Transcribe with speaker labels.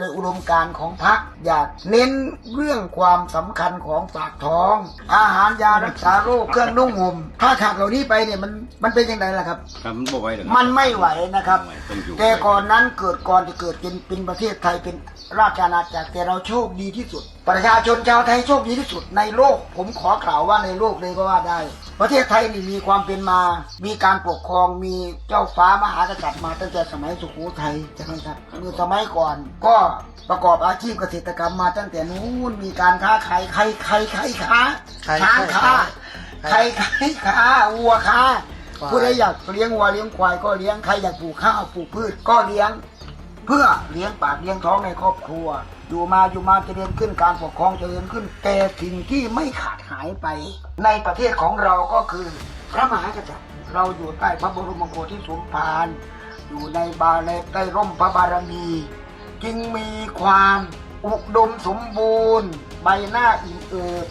Speaker 1: โดยอุดมการณ์ของพรรคอยากเน้นเรื่องความสำคัญของปากท้อง อาหารยารักษาโรคเครื่องนุ่งห่มถ้าขาดเหล่านี้ไปเนี่ยมันมันเป็นยังไงล่ะครับ
Speaker 2: ครับมันบ่ไหวหรอกครับ
Speaker 1: มันไม่ไหวนะครับ
Speaker 2: ต้องอยู่
Speaker 1: แต่ก่อนนั้นเกิดก่อนจะเกิดเป็นเป็นประเทศไทยเป็นราชอาณาจักรแต่เราโชคดีที่สุดประชาชนชาวไทยโชคดีที่สุดในโลก ผมขอกล่าวว่าในโลกเลยก็ว่าได้ ประเทศไทยนี่มีความเป็นมา มีการปกครองมีเจ้าฟ้ามหากษัตริย์มาตั้งแต่สมัยสุโขทัยใช่ไหมครับเมื่อสมัยก่อนก็ประกอบอาชีพเกษตรกรรมมาตั้งแต่นู้นมีการค้าขายใครใครใครค้า
Speaker 3: ใคร
Speaker 1: ช้างค้า
Speaker 3: ใค
Speaker 1: ใค
Speaker 3: ร
Speaker 1: รใครค้าวัวค้า
Speaker 3: ควาย
Speaker 1: ผู้ใดอยากเลี้ยงวัวเลี้ยงควายก็เลี้ยงใครอยากปลูกข้าวปลูกพืชก็เลี้ยง เพื่อเลี้ยงปากเลี้ยงท้องในครอบครัว อยู่มาอยู่มาจเจริญขึ้นการปกครองจเจริญขึ้น แต่สิ่งที่ไม่ขาดหายไป ในประเทศของเราก็คือพระมหากษัตริย์เราอยู่ใต้พระบรมโกธิสมภารอยู่ในบาในใต้ร่มพระบารมี จึงมีความอุดมสมบูรณ์ ใบหน้าอิ่มเอิ
Speaker 2: บ